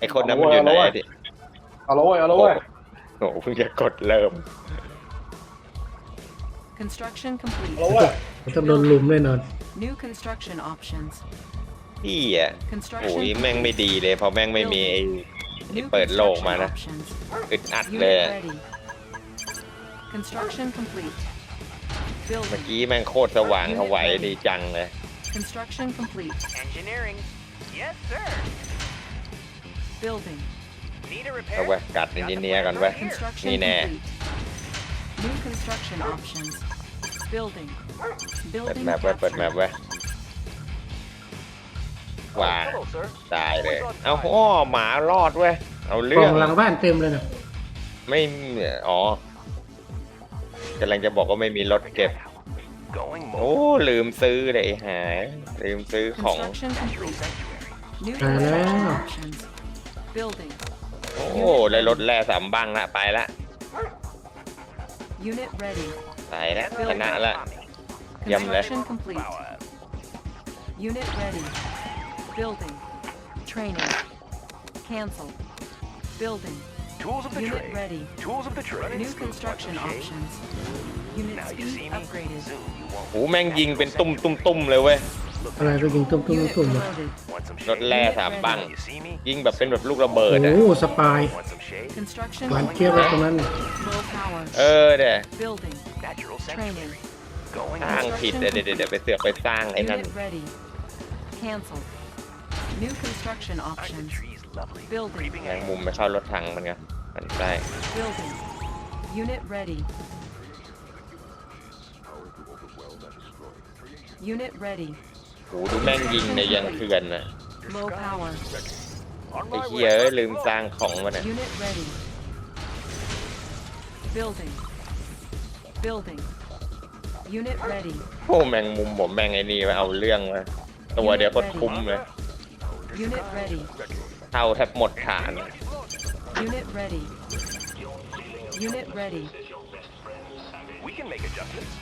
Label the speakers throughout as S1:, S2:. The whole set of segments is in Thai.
S1: ไอคนนั้นมันอยู่ไหนดิ
S2: เอาละเอาลย
S1: โอ้เพิ่งจะกดเริ่ม
S2: c o อ
S3: าจะโดนลุมแน่นอน New พ
S1: ี่อ่ะโอ้ยแม่งไม่ดีเลยเพราะแม่งไม่มีไอ้ที่เปิดโลกมานะ อึดอัดเลยเมื่อกี้ แม่งโคตรสว่างเขาไหวดีจังเลย Construction complete. Engineering. Yes, sir. Building. Need a เอา repair? ไว้ยกัดอินเนียร์กันไว้ย Construction นี่แน่ complete. New construction options. Building. เปิด Building แมปไว้ยเปิดแมป captured. ไว้ยว้า Hello, sir. ตายเลยเอาอ้อหมารอดเว้ยเอากเรื่ล่อ
S3: องงหลังบ้านเต็มเลยนะ
S1: ไม่อ๋อกำลังจะบอกว่าไม่มีรถเก็บโอ้ลืมซื้อเลยหายลืมซื้อของแล้วโอ้เลยรถแร่สามบังละไปละไปแล้วชนะละยำลย Building. Training. Cancel. Building. Tools of the t r a d e ready. Tools of the trade. New construction o p t i o n s โอ้แม่งยิงเป็นตุ้มตุ้มตุ้มเลยเว้ย
S3: อะไรไปยิงตุ้มตุ้มตุ้ม
S1: เยรถแล่สามบังยิงแบบเป็นแบบลูกระเบิดโอ้
S3: สปายหันเคี้ยวไรตรงนั้น
S1: เออเด้อสร้างผิดเด้อเด้อเด้อไปเสือกไปสร้างไอ้นั่นมุมไม่เข้ารถถังมันไงมันใกล้ u n i t ready. Unit ready. โหดูแม่งยิงในยังเถื่อนนะ Low power. ไอ้เหี้ยลืมสร้างของมันนะ Unit ready. Building. Building. Unit ready. โอ้แม่งมุมผมแม่งไอ้นี่มาเอาเรื่องมาตัวเดียวก็คุ้มเลยเท่าแทบหมดฐานอะ Unit ready. Unit
S3: ready. We can make adjustments.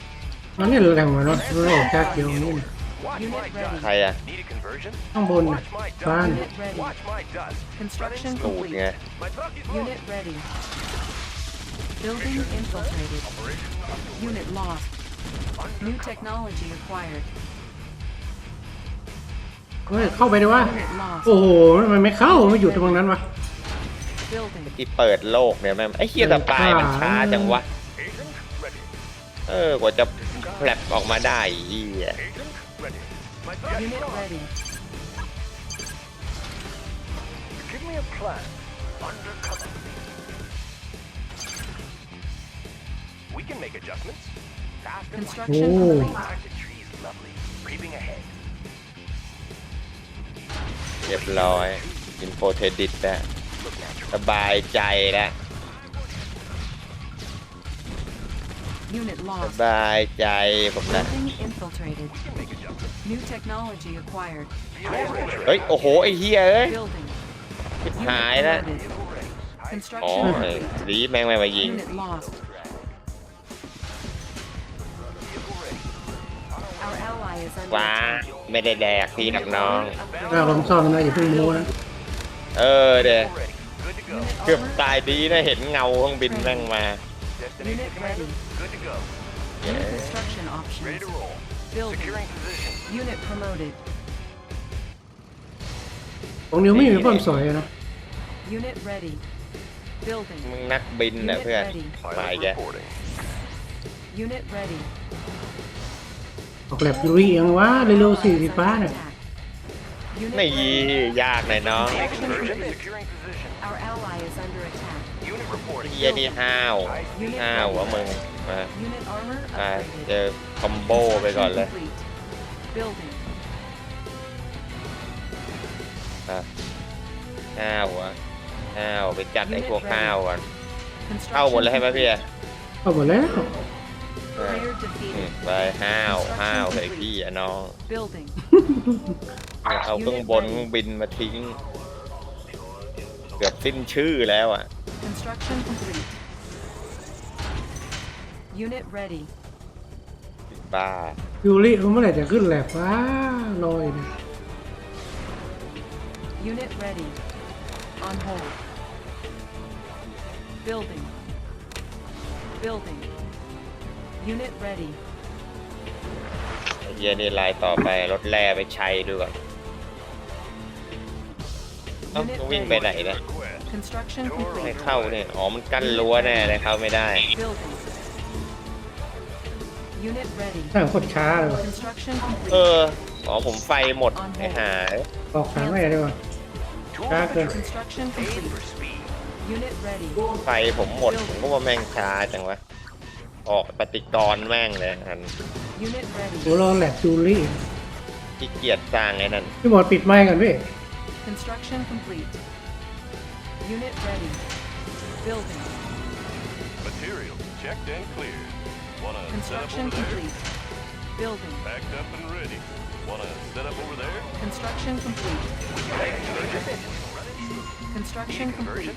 S3: มันนี่แรงมันรถโลกจากเดียวนี่ Watch
S1: my ใคร dust. อ่ะ Need a
S3: conversion? ข้างบน Watch my บ้าน dust. Unit ready. Watch my
S1: dust. Construction ตูด complete. ไง My truck is Unit moving. ready. Building infiltrated. Unit
S3: lost. New technology acquired. เฮ้ยเข้าไปดีวะ Unit lost. โอ้โหทำไมไม่เข้าไม่อยู่ตรงนั้นวะ
S1: ที่เปิดโลกเนี่ยแม่ไอ้เฮียสปายมันช้าจังวะ เออกว่าจะแผลออกมาได้เฮียโเรียบร้อยอินโฟเทดิตแต่สบายใจแล้วสบายใจผมนะเฮ้ยโอ้โหไอ้เฮียเอ้ยหายแล้วอ้ยรีแมงแมงมายิงว้าไม่ได้แดกพี่หนักน้อง
S3: เราผมซ่อมนะอย่าเพิ่งรู้นะ
S1: เออเด้อเกือบตายดีนะเห็นเงาเครื่องบินแม่งมาตรงนี้ไม่มีความสวยนะมึงนักบินนะเพื่อนมาแก
S3: ออกแบบรี่ยเอียงว่าเร็วสี่สิบ้าเนี่ย
S1: ไม่ยียากเลยเนาะที่ยี่ี่ห้าวห้าวะมึงมาไปเจอคอมโบไปก่อนเลยห้าวะห้าวไปจัดไอ้พวกห้าวก่อนเข้าหมดเลยใช่ไหมพี่เข้าหมดแล้วไปห้าวห้าวไอ้พี่อน้องเอาเครื่องบนบินมาทิ้งเกือบสิ้นชื่อแล้วอ่ะบ้า
S3: ยูริเมื่อไหร่จะขึ้นแหลบว้าลอยนะเย็น
S1: นี่ลายต่อไปรถแล่ไปใช้ดูก่อนเอ้วิ่งไปไหนเนี่ย c ไม่เข้าเนี่ยอ๋อมัน กั้นรั้วแน่เลยเข้าไม่ได้
S3: ถ้าคนช้าเลยวะ
S1: เอออ๋อผมไฟหมดไอ้หา
S3: บอกหางไม่ได้เลยช้าเกิน
S1: ไฟผมหมดผมก็ว่าแม่งช้าจังวะ ออกปฏิกรแม่งเลยอัน u
S3: n i โหรอแลบจูลี่
S1: ขี้เกียจจ้างไอ้นั่น
S3: พี่หมอปิดไม้กันพี่ Construction complete. Unit ready. Building. Material checked and cleared. Wanna Construction set up over complete. There? Building. Packed up and ready. Wanna set up over
S1: there? Construction complete. Construction complete.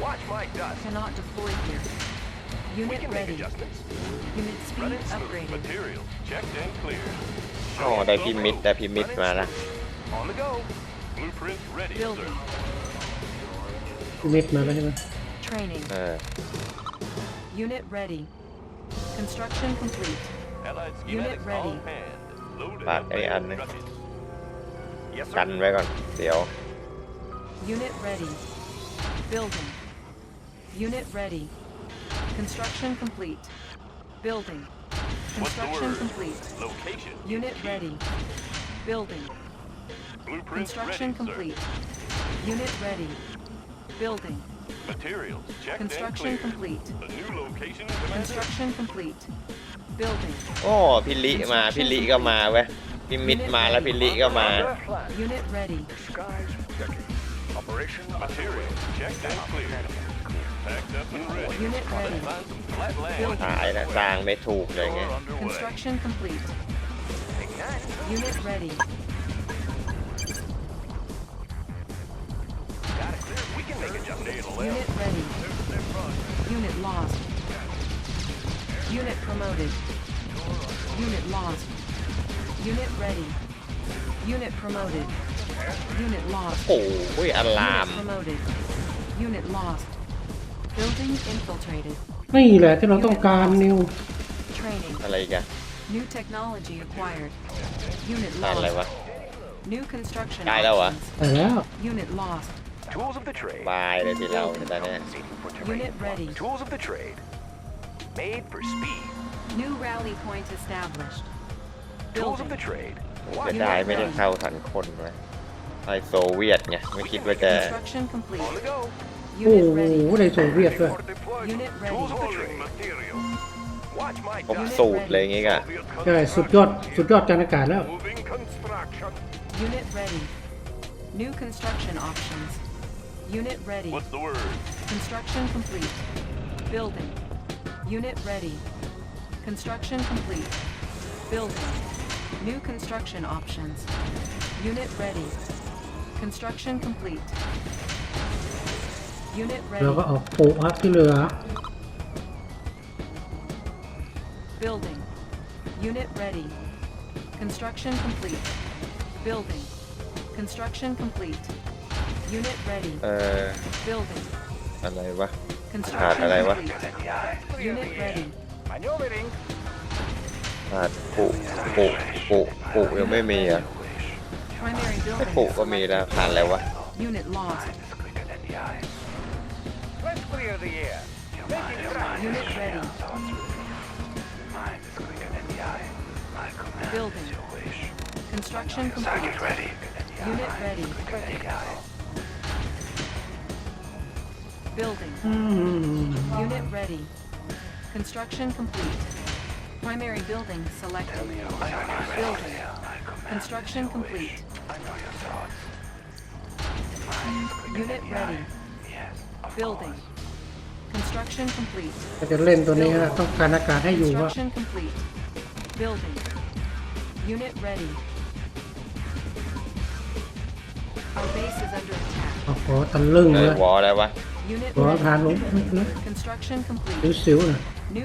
S1: Watch my dust. Cannot deploy here. Unit we can ready. Make adjustments. Unit speed upgraded. Material checked and cleared. Oh, On the go. Blueprint ready,
S3: Building. sir. เม็ดมาแล้วใช่ไหม
S1: Training. เออ uh. Unit ready. Construction complete. Allied Unit ready. on hand. Loaded Bạn, and cái này ăn đi. constructed. Yes, กัน sir. ไว้ก่อนเดี๋ยว Unit ready. Building. Unit ready. Construction complete. Building. Construction complete. Location. Unit ready. Building. Construction ready, complete. Sir. Unit ready. Building. Materials checked Construction and c o m p l e t e A new location Construction complete. Building. Oh, พิลิมาพิลิก็มาเว้ยพิมิดมาแล้วพิลิก็มา Unit ready. Operation materials checked and cleared. p ตายนะสร้างไม่ถูกเลยไง can make adjustments. Unit ready. Unit lost. Unit promoted. Unit lost. Unit ready. Unit promoted. Unit lost. Oh, we are lamb. Unit promoted. Unit lost.
S3: Building infiltrated. นี่แหละที่เราต้องการนิว
S1: Training. อะไรอีกัน New technology acquired. Unit อะไรวะ lost. New construction. ตายแล้วเหรอ options.
S3: แต่แล้ว Unit lost.
S1: Tools of the trade. Unit ready. Tools of the trade. Made for speed. New rally point established. Tools of the trade. เสียดายไม่ได้เข้าสันคนเลยไอโซเวียตไงไม่คิดว่าจะ uh, the
S3: oh, uh, New construction options. Unit ready. What's the word? Construction complete. Building. Unit ready. Construction complete. Building. New construction options. Unit ready. Construction complete. Unit ready. แล้วก็ออกโฟอัพที่เรือ Building. Unit ready.
S1: Construction complete. Building. Construction complete. Unit ready. เอ่อ Building. อะไรวะขาด Construction. อะไรวะ Unit ready. ขาดปุปุปุปุยังไม่มีอ่ะ Primary แค่ building. ปุก็มีแล้วขาดอะไรวะ Unit lost. Unit ready. Building. Construction complete. Unit ready.
S3: Building. Mm. Unit ready. Construction complete. Primary building selected. Building. Construction complete. Unit ready. Building. Construction complete. Construction complete. Building. Unit ready. Our base is under attack. โอ้โหตะลึงเลในยวอลอะไรวะ Đó, thà lốm Xíu xíu nè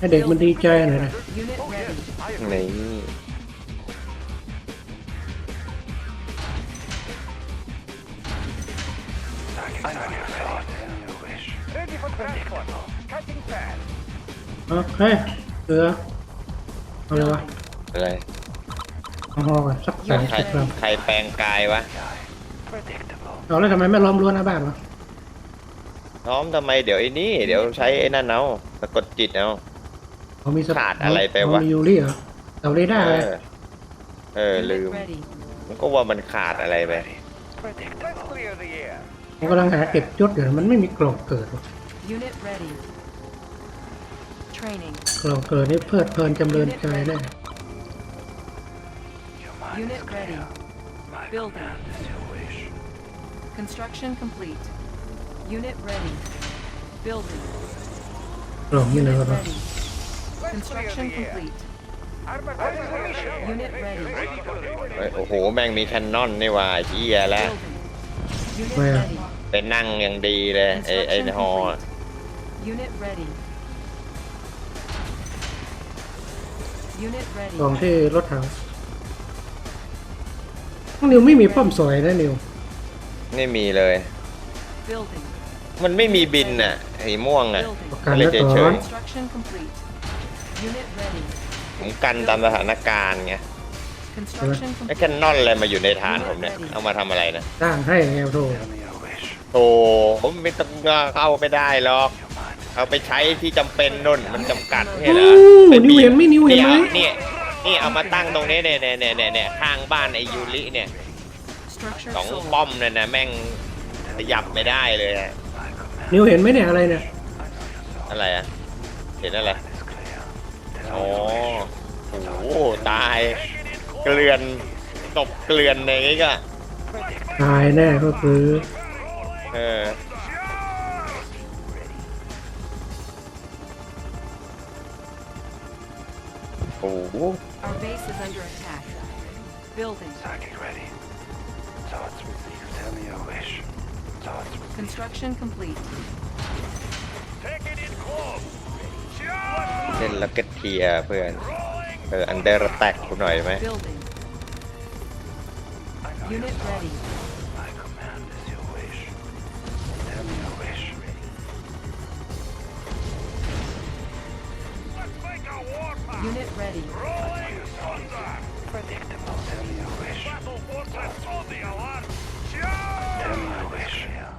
S3: Cái đẹp mình đi chơi này nè Này Ok, được Thôi rồi Rồi Ho ho rồi, sắp sẵn sạch rồi
S1: Thay pan cài quá
S3: เราแล้วทำไมไม่ล้อมรั้วหน้าบ้านวะ
S1: ล้อมทำไมเดี๋ยวไอ้นี่เดี๋ยวใช้ไอ้นั่นเอาสะกดจิตเอาเขามีสขาดอะไรไปวะเขามี
S3: ยูรี่เหรอเราเรดาอรไงอ
S1: เออลืมมันก็ว่ามันขาดอะไรไปม
S3: ันกำลังหาเก็บยศอยู่มันไม่มีกล่องเกิดกล่องเกิดนี่เพลิดเพลินจำเริญใจเน่ Construction complete. Unit ready. Building. Oh, you know that. Construction complete.
S1: Unit ready. เฮ้ยโอ้โหแม่งมีแคนนอนนี่หว่าเฮียแล้ว Building. Unit Where? ready. ไปนั่งอย่างดีเลยไอไอ Construction ฮอ complete. Unit ready.
S3: Unit ของ ready. ที่รถถังน้องนิวไม่มีป้อมสวยนะนิว
S1: ไม่มีเลย มันไม่มีบินน่ะไอ้ม่วงอ่ะ
S3: กันเวยเฉย
S1: ผมกันตามสถานการณ์ไงไอ้แคนนอนอะไรมาอยู่ในฐานผมเนี่ย เอามาทำอะไรนะ
S3: ตั้งให้แงวโต
S1: โตผมไม่ต้องเข้าไปได้หรอกเอาไปใช้ที่จำเป็นนุ่นมันจำกัดใช่เหรอ
S3: นิวเห็นไนิวเห็นไหมเน
S1: ี่ยเนี่ยนี่เอามาตั้งตรงนี้เนี่ยเนี่ยเนี่ยเนี่ยข้างบ้านไอยูริเนี่ยสองป้อมเนี่ยนะแม่งขยับไม่ได้เลย
S3: นิวเห็นไหมเนี่ยอะไรเนี่ย
S1: อะไรอะเห็นอะไรอ๋อโอ้โหตายเกลือนตบเกลือนในนี้ก็
S3: ตายแน่ก็คือ
S1: เออโอ้โห Thoughts will be tell me your wish. Thoughts will Construction complete. Take it close. Just know Unit ready. My command is your wish. Tell me your wish. Let's make a war Unit ready.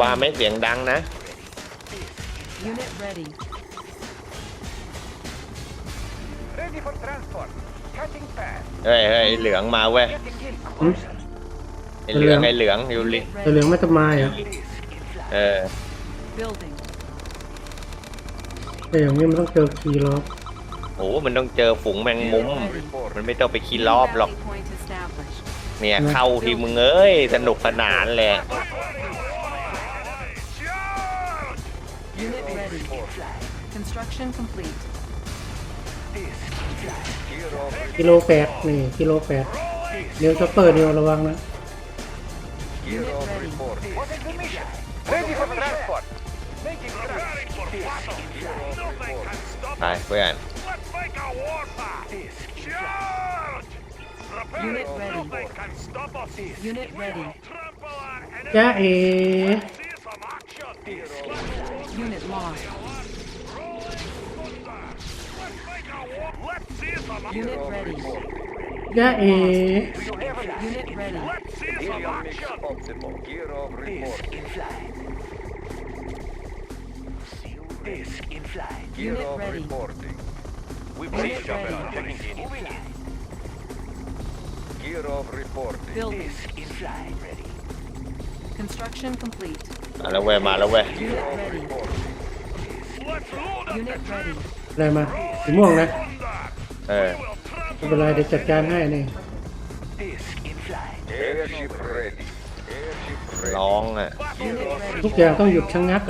S1: ว่าไม่เสียงดังนะเฮ้ยเฮ้ยเหลืองมาเว้ยเหลืองไอ้เหลืองยูริ
S3: เีเหลืองไม่ำไมาเหรอ เออแต่อย่างนี้มันต้องเจอคีล็อก
S1: โอ้มันต้องเจอฝูงแมงมุม มันไม่ต้องไปคีรอบหรอก เนี่ยเข้าทีมึงเอ้ยสนุกสนานเลย
S3: Construction complete. กิโลแปดนี่กิโลแปดเดี๋ยวช็อปเปอร์เดียวระวังนะไปเพื่อนจ้าเอ๋ Unit ready. Ya es. Unit ready. Helium mix optimal. Gear of report. Disc in flight. Disc in flight. Gear Unit of ready. reporting.
S1: We believe Capella checking in. Gear of reporting. Building. Disc in flight. Ready. Construction complete. Mala weh, mala weh. Unit ready.
S3: Unit ready. อะไรมาสีม่วงนะเออเวลาเดี๋ยวจัดการให้นี่ร้องอะทุกอย่างต้องหยุดชะงัก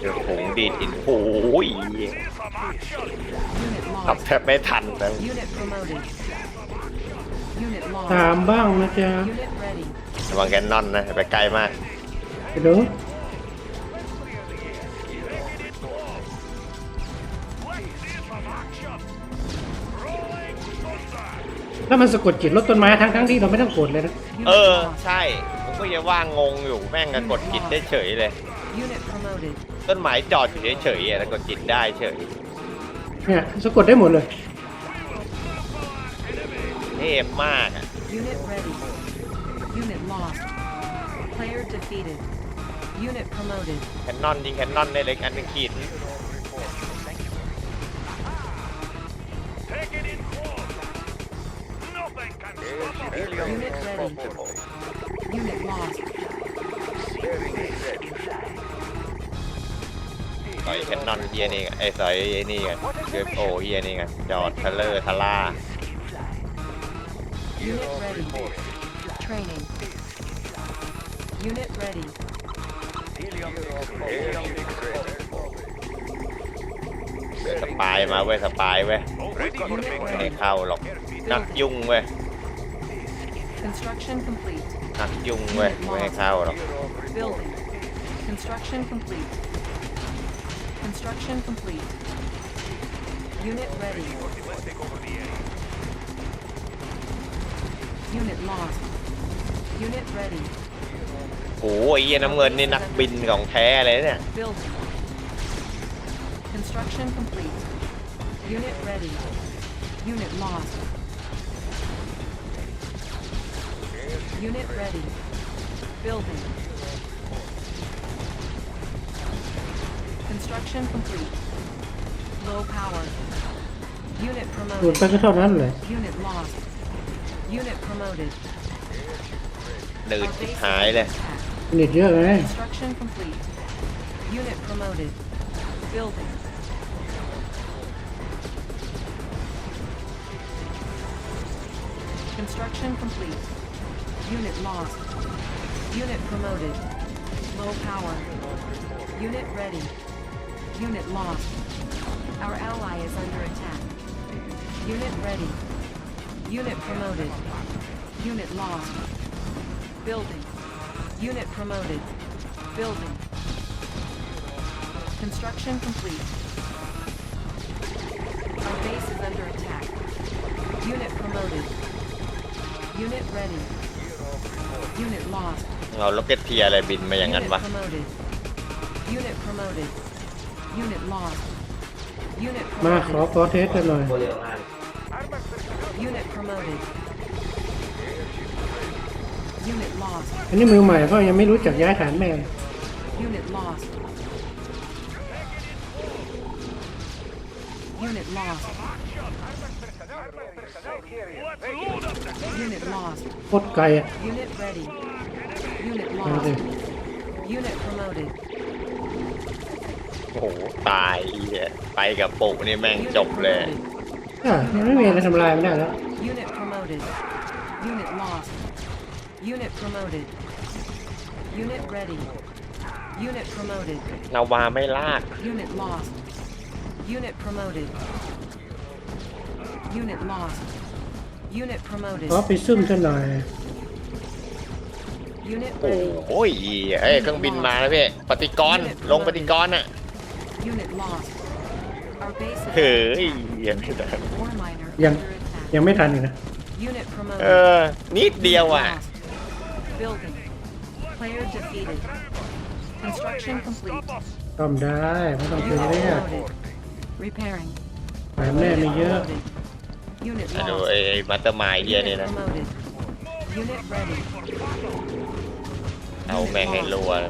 S1: เดี๋ยวผงดีดินโอ้ยขับแทบไม่ทันเลย
S3: ตามบ้างนะจ๊ะ
S1: ระวังแกนนอนนะไปไกลมาก
S3: ไปดูแล้วมันสะกดจิตลดต้นไม้ทั้งทั้งที่เราไม่ต้องกดเลยนะ
S1: เออ ใช่ผมก็ยังว่างงอยู่แม่งกันกดจิตได้เฉยเลยต้นไม้จอดอยู่เฉยๆแล้วกดจิตได้เฉย
S3: เนี่ยสะกดได้หมดเลย
S1: เทพมากอะแคนนอนยิงแคนนอนในเล็กอันหนึ่งขีด u n ่อยแคนนอนเฮียนี่ไงไอสายไอนี่ไงเกือโอเฮียนี่ไงจอดทะเลทะล่าสปายมาเว้ยสปายเว้ยไม่เข้าหรอกนักยุ่งเว้ย Construction complete. Building. Construction complete. Construction complete. Unit ready. Unit lost. Unit ready. Building. Construction complete. Unit ready. Unit lost.
S3: Unit ready. Building. Construction complete. Low power. Unit promoted. Unit lost. Unit
S1: promoted. หนืด Our ชิบ base หาย is เลย intact.
S3: เน็ตเยอะไง Construction complete. Unit promoted. Building. Construction complete. Unit lost. Unit promoted. Low power. Unit ready. Unit lost. Our ally is under attack.
S1: Unit ready. Unit promoted. Unit lost. Building. Unit promoted. Building. Construction complete. Our base is under attack. Unit promoted. Unit ready. เราล็กเกตเทียอะไรบินมาอย่างนั้นวะ
S3: มาขอขอเทสกันหน่อยอันนี้มือใหม่ก็ยังไม่รู้จักย้ายฐานแม่ Unit lost. โคตรไกลอ่ะ Unit ready. Unit ดูสิ lost.
S1: Unit promoted. โอ้โหตายไอ้เหี้ยไปกับปุกนี่แม่ง Unit จบเลย promoted.
S3: อ่ะยังไม่มีอะไรทำลายมันได้แล้ว Unit promoted. Unit lost. Unit promoted.
S1: Unit ready. Unit promoted. นาวาไม่ลาก Unit lost. Unit promoted.
S3: u n ขอไปซึมกันหน่อย
S1: โอ้ยเฮ้ยเครื่องบินมาแล้วเพ่ปฏิกรลงปฏิกรน่ะเฮ้ยยั
S3: งยังไม่ทันนะ
S1: เออนิดเดียวอ่ะ
S3: ทำได้ไม่ต้องเสียเรียกแม่ไม่เยอะ
S1: Anh rồi, ê, ê, mastermind về đây nè Đâu mẹ hay lùa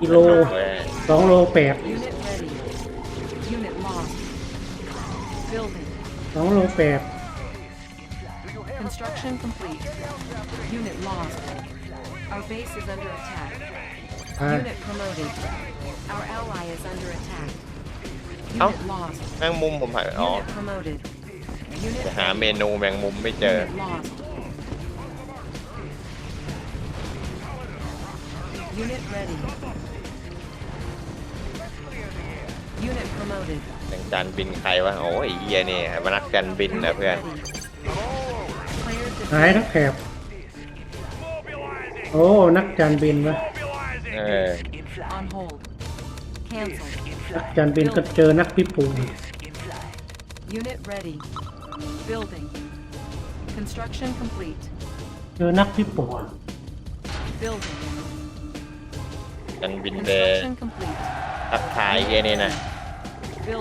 S3: Kilo 2โล8 2โล8 Construction complete. Unit lost. Our base is
S1: under attack. À. Unit promoted. Our ally is under attack. เอ้าแมงมุมผมหายไปอ๋อ จะหาเมนูแมงมุมไม่เจอ u ัแงการบินใครวะโอ้ยอเยเนี่ยมานักการบินนะเพื่อน
S3: หายนักแถบโอ้ นักจานบินวะ เอออาจารย์บินก็เจอนักพิปู เจอนักพิปู
S1: กันบินเดทักทายแค่นี้นะมา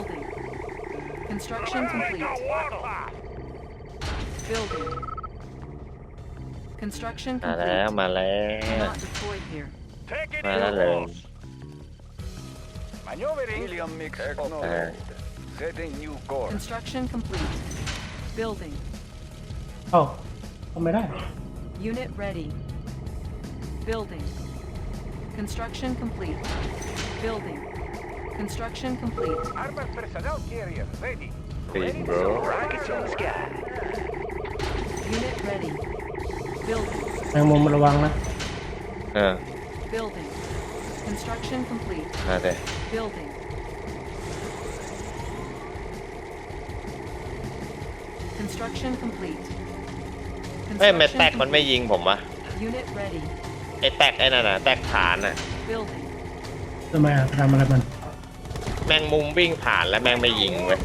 S1: แล้วมาแล้วมาแล้วเลย Maneuvering. Helium mix Setting new course. Construction complete. Building. Oh, oh eh. my Unit ready. Building.
S3: Construction complete. Building. Construction complete. Armored personnel carrier ready. Ready, bro. Rockets in the sky. Unit ready. Building. แมงมุมระวังนะ
S1: Yeah. Building. Construction complete. มาเลยไ u i l ้แม่แตกมันไม่ยิงผมวะไอ้แตกไอ้นั่นนะแตกฐานน่ะ
S3: ทำไมอะทำอะไรมัน
S1: แมงมุมวิ่งผ่านแล้วแมงไม่ยิงเว้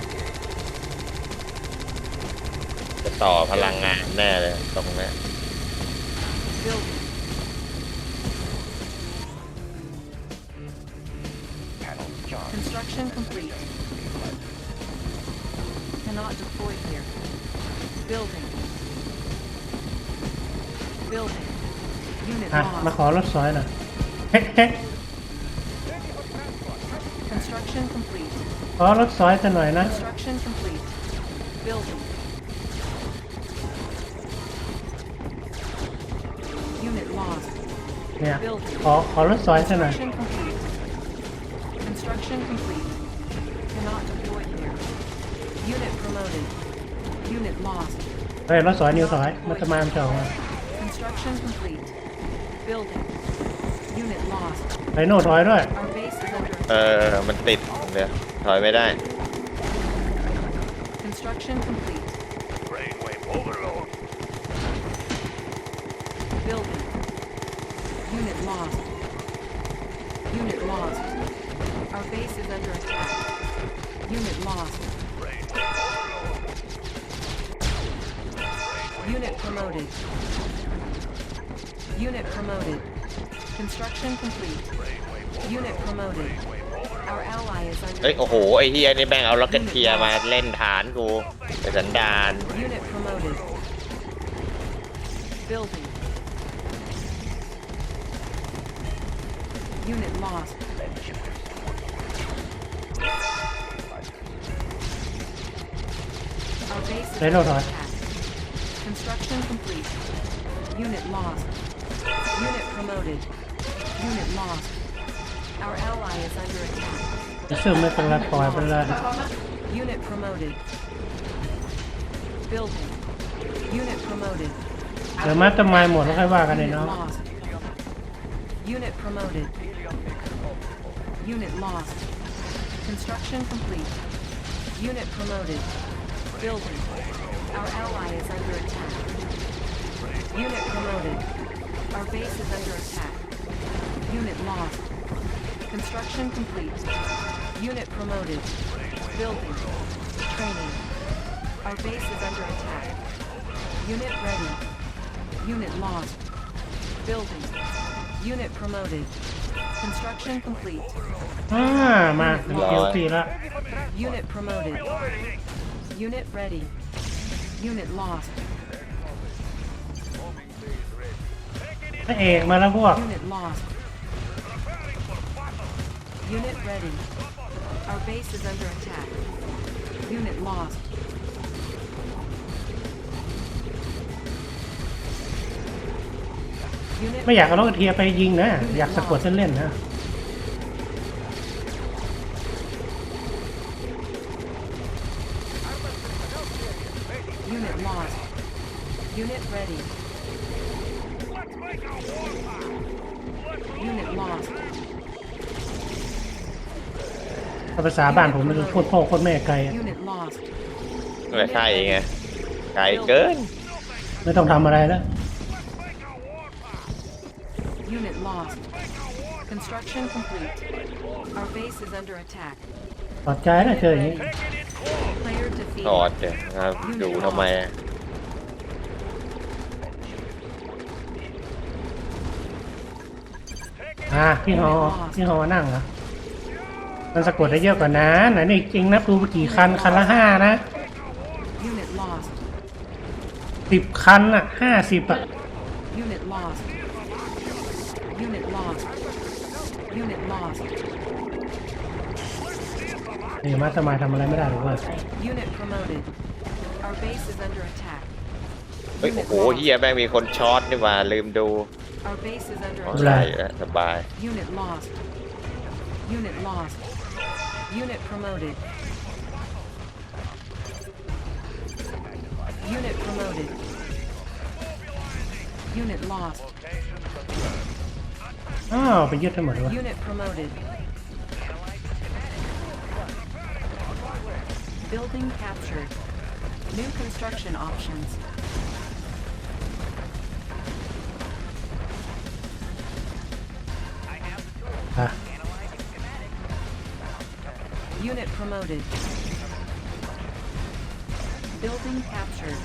S1: ยต่อพลังงานแน่เลยตรงนี้
S3: ฮอะมาขอรถซอยหน่อยเฮ้เฮ้ขอรถซอยกัหน่อยนะ Construction complete. Building. เนี่ยขอขอรถสอยใช่ไหมเฮ้ยรถสอยนิวสอยมันจะมาเฉาไปโน่ถอยด้วย
S1: เออมันติดเีลยถอยไม่ได้ under attack. Unit lost. Unit promoted. Unit promoted. Construction complete. Unit promoted. Our ally is under เฮ้ยโอ้โหไอ้เฮียนี่แม่งเอาล็อกเก็ตเทียร์มาเล่นฐานกูไอ้สันดาน Unit promoted. Building.
S3: Unit lost. Reload rồi. Construction complete. Unit lost. Unit promoted. Unit lost. Our ally is under attack. Uh, Unit promoted. Building. Unit promoted. Unit promoted. Unit lost. Construction complete. Unit promoted. Building. Our ally is under attack. Unit promoted. Our base is under attack. Unit lost. Construction complete. Unit promoted. Building. Training. Our base is under attack. Unit ready. Unit lost. Building. Unit promoted. Construction complete. อ่ามาเกียวปีละ ah, Unit promoted. Unit ready. Unit lost. พระเองมาแล้วพวก Unit lost. Unit ready. Our base is under attack. Unit lost. ไม่อยากเอารถเทียไปยิงนะ อยากสะกดเส้นเล่นนะ Unit lost. Unit ready. Let's make a war Unit lost. ถ้าภาษาบ้านผมมันโคตรพ่อโคตรแม่ไกลอะ Unit lost.
S1: ไม่ใช่ไง ไกลเกิน
S3: ไม่ต้องทำอะไรแล้ว Unit lost. Construction complete. Our base is under attack. ปลอดใจนะเจออย่างนี้ Taking it
S1: ถอดเลียนะครับดูทำไม
S3: ฮะ่พี่ฮอพี่ฮอนั่งเหรอมันสะกดได้เยอะกว่านั้นไหนนี่จริงนับดูกี่คันคันละห้านะสิบคันอะห้าสิบอะ Unit lost. Unit lost. Unit lost. นี่มาทำไมทำอะไรไม่ได้หรือว่า
S1: เฮ้ยโอ้โหเฮียแม่งมีคนช็อตนี่ว่าลืมดูอะไรสบาย
S3: อ้าวไปยึดทั้งหมดเลย Building captured. New construction options.
S1: Ah. Unit promoted. Building captured.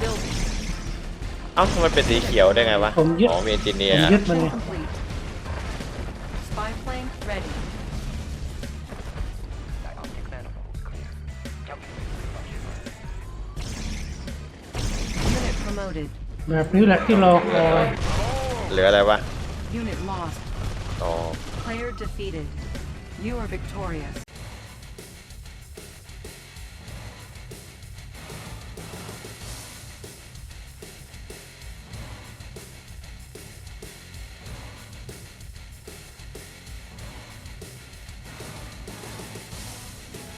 S1: Building. เอ้าทำไมเป็นสีเขียวได้ไงวะผมยึดอ๋อเมนจิเนียผมยึดมันไง complete.
S3: แบบนี้แหละที่รอค
S1: อยเหลืออะไรวะ Player defeated. You are victorious.